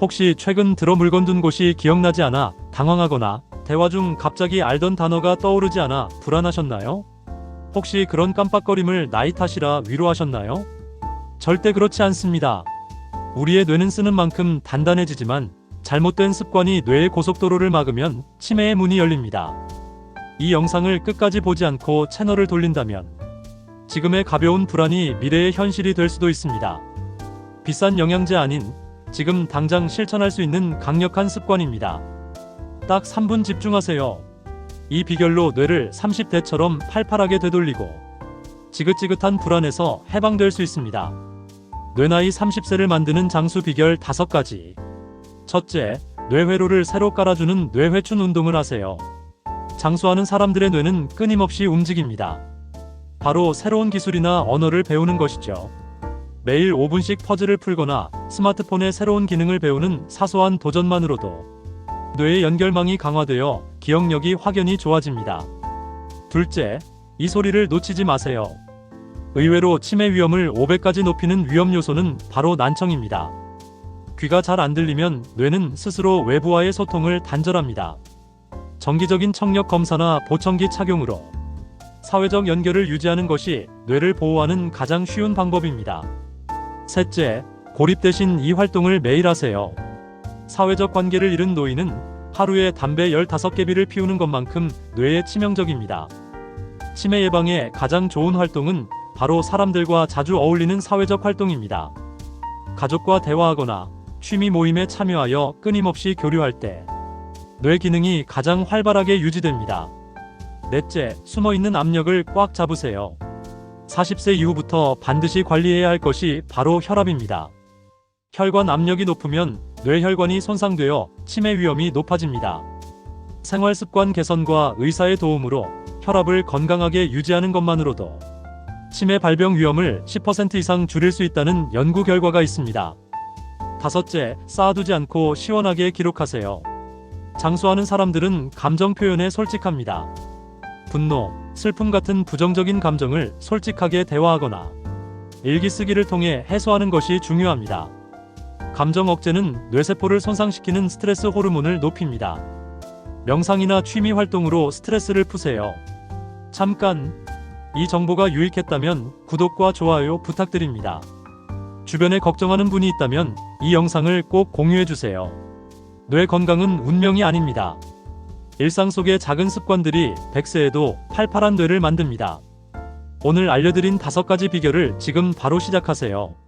혹시 최근 들어 물건 둔 곳이 기억나지 않아 당황하거나 대화 중 갑자기 알던 단어가 떠오르지 않아 불안하셨나요? 혹시 그런 깜빡거림을 나이 탓이라 위로하셨나요? 절대 그렇지 않습니다. 우리의 뇌는 쓰는 만큼 단단해지지만 잘못된 습관이 뇌의 고속도로를 막으면 치매의 문이 열립니다. 이 영상을 끝까지 보지 않고 채널을 돌린다면 지금의 가벼운 불안이 미래의 현실이 될 수도 있습니다. 비싼 영양제 아닌 지금 당장 실천할 수 있는 강력한 습관입니다. 딱 3분 집중하세요. 이 비결로 뇌를 30대처럼 팔팔하게 되돌리고 지긋지긋한 불안에서 해방될 수 있습니다. 뇌 나이 30세를 만드는 장수 비결 5가지. 첫째, 뇌회로를 새로 깔아주는 뇌회춘 운동을 하세요. 장수하는 사람들의 뇌는 끊임없이 움직입니다. 바로 새로운 기술이나 언어를 배우는 것이죠. 매일 5분씩 퍼즐을 풀거나 스마트폰의 새로운 기능을 배우는 사소한 도전만으로도 뇌의 연결망이 강화되어 기억력이 확연히 좋아집니다. 둘째, 이 소리를 놓치지 마세요. 의외로 치매 위험을 5배까지 높이는 위험 요소는 바로 난청입니다. 귀가 잘 안 들리면 뇌는 스스로 외부와의 소통을 단절합니다. 정기적인 청력 검사나 보청기 착용으로 사회적 연결을 유지하는 것이 뇌를 보호하는 가장 쉬운 방법입니다. 셋째, 고립 대신 이 활동을 매일 하세요. 사회적 관계를 잃은 노인은 하루에 담배 15개비를 피우는 것만큼 뇌에 치명적입니다. 치매 예방에 가장 좋은 활동은 바로 사람들과 자주 어울리는 사회적 활동입니다. 가족과 대화하거나 취미 모임에 참여하여 끊임없이 교류할 때 뇌 기능이 가장 활발하게 유지됩니다. 넷째, 숨어 있는 압력을 꽉 잡으세요. 40세 이후부터 반드시 관리해야 할 것이 바로 혈압입니다. 혈관 압력이 높으면 뇌혈관이 손상되어 치매 위험이 높아집니다. 생활 습관 개선과 의사의 도움으로 혈압을 건강하게 유지하는 것만으로도 치매 발병 위험을 10% 이상 줄일 수 있다는 연구 결과가 있습니다. 다섯째, 쌓아두지 않고 시원하게 기록하세요. 장수하는 사람들은 감정 표현에 솔직합니다. 분노, 슬픔 같은 부정적인 감정을 솔직하게 대화하거나 일기 쓰기를 통해 해소하는 것이 중요합니다. 감정 억제는 뇌세포를 손상시키는 스트레스 호르몬을 높입니다. 명상이나 취미 활동으로 스트레스를 푸세요. 잠깐 이 정보가 유익했다면 구독과 좋아요 부탁드립니다. 주변에 걱정하는 분이 있다면 이 영상을 꼭 공유해 주세요. 뇌 건강은 운명이 아닙니다. 일상 속의 작은 습관들이 100세에도 팔팔한 뇌를 만듭니다. 오늘 알려드린 다섯 가지 비결을 지금 바로 시작하세요.